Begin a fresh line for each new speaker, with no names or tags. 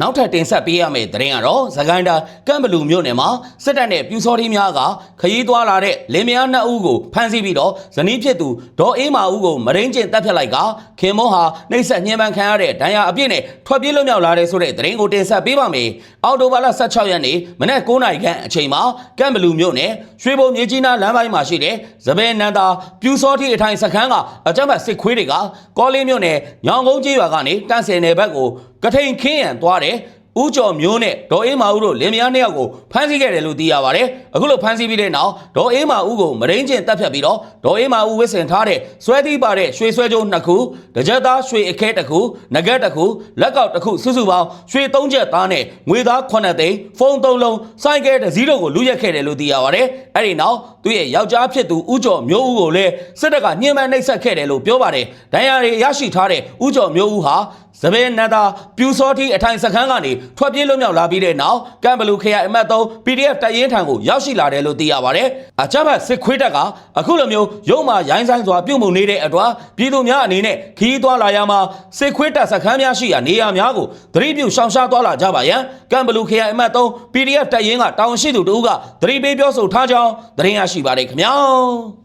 နောက်ထပ်တင်ဆက်ပေးရမယ့်သတင်းကတော့သခိုင်းတာကမ်ဘလူမြို့နယ်မှာစစ်တပ်နဲ့ပြူစောတိများကခရီးသွားလာတဲ့လင်မယားနှစ်ဦးကိုဖမ်းဆီးပြီးတော့ဇနီးဖြစ်သူဒေါ်အေးမာဦးကိုမရင်းကျင်တပ်ဖြတ်လိုက်ကခင်မောဟာနှိပ်စက်ညှဉ်းပန်းခံရတဲ့ဒဏ်ရာအပြည့်နဲ့ထွက်ပြေးလွတ်မြောက်လာတဲ့ဆိုတဲ့သတင်းကိုတင်ဆက်ပေးပါမယ်။အော်တိုဘာလ16ရက်နေ့မနက်9:00နာရီခန့်အချိန်မှာကမ်ဘလူမြို့နယ်ရွှေဘုံမြေကြီးနားလမ်းပိုင်းမှာရှိတဲ့ဇဘဲနန္တာပြူစောတိအထိုင်စခန်းကအကြမ်းဖက်စစ်ခွေးတွေကကောလေးမြို့နယ်ညောင်ကုန်းကြီးရွာကနေတန့်စင်နယ်ဘက်ကို ကထိန်ခင်းရန်သွားတယ်ဦးကျော်မျိုးနဲ့ဒေါ်အေးမာဦးတို့လင်မယားနှစ်ယောက်ကိုဖမ်းဆီးခဲ့တယ်လို့သိရပါတယ်။အခုလိုဖမ်းဆီးပြီးတဲ့နောက်ဒေါ်အေးမာဦးကိုမရင်းကျင်တပ်ဖြတ်ပြီးတော့ဒေါ်အေးမာဦးဝစ်စင်ထားတဲ့ဆွဲသီးပါတဲ့ရွှေဆွဲကြိုးနှစ်ခု၊တကြက်သားရွှေအခဲတစ်ခု၊နဂတ်တစ်ခု၊လက်ကောက်တစ်ခုစုစုပေါင်းရွှေသုံးချက်သားနဲ့ငွေသား9သိန်းဖုန်းသုံးလုံးစိုက်ကဲတစ်စီးတို့ကိုလူရက်ခဲ့တယ်လို့သိရပါတယ်။အဲ့ဒီနောက် သူ့ရဲ့ယောက်ျားဖြစ်သူဦးကျော်မျိုးဦးကိုလည်းစစ်တပ်ကညှဉ်းပန်းနှိပ်စက်ခဲ့တယ်လို့ပြောပါတယ်။ဒဏ်ရာတွေရရှိထားတဲ့ဦးကျော်မျိုးဦးဟာစပယ်နန္တာပြူစောတိအထိုင်စခန်းကနေထွက်ပြေးလွတ်မြောက်လာပြီးတဲ့နောက်ကမ်ဘလူခရိုင်အမှတ်3 PDF တရင်ထံကိုရောက်ရှိလာတယ်လို့သိရပါတယ်။အကြမ်းဖက်စစ်ခွေးတပ်ကအခုလိုမျိုးရုံမာရိုင်းဆိုင်စွာပြုတ်မှုနေတဲ့အတွက်ပြည်သူများအနေနဲ့ခီးသွားလာရမှာစစ်ခွေးတပ်စခန်းများရှိရာနေရာများကိုသတိပြုရှောင်ရှားသွားလာကြပါရန်ကမ်ဘလူခရိုင်အမှတ်3 PDF တရင်ကတာဝန်ရှိသူတို့ကသတိပေးပြောဆိုထားကြောင်းသတင်းရရှိပါတယ်ခင်ဗျာ။